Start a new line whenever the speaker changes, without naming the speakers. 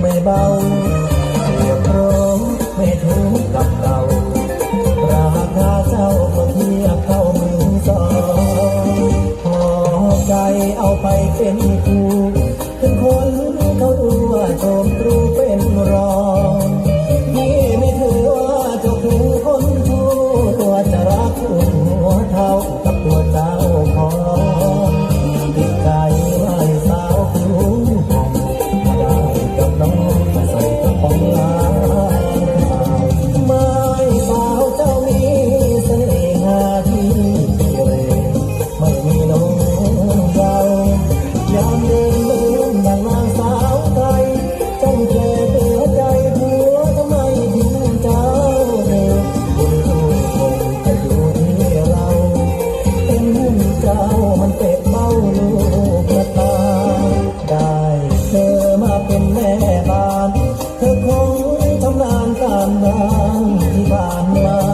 ไม่เบา การงที่ผ่านมา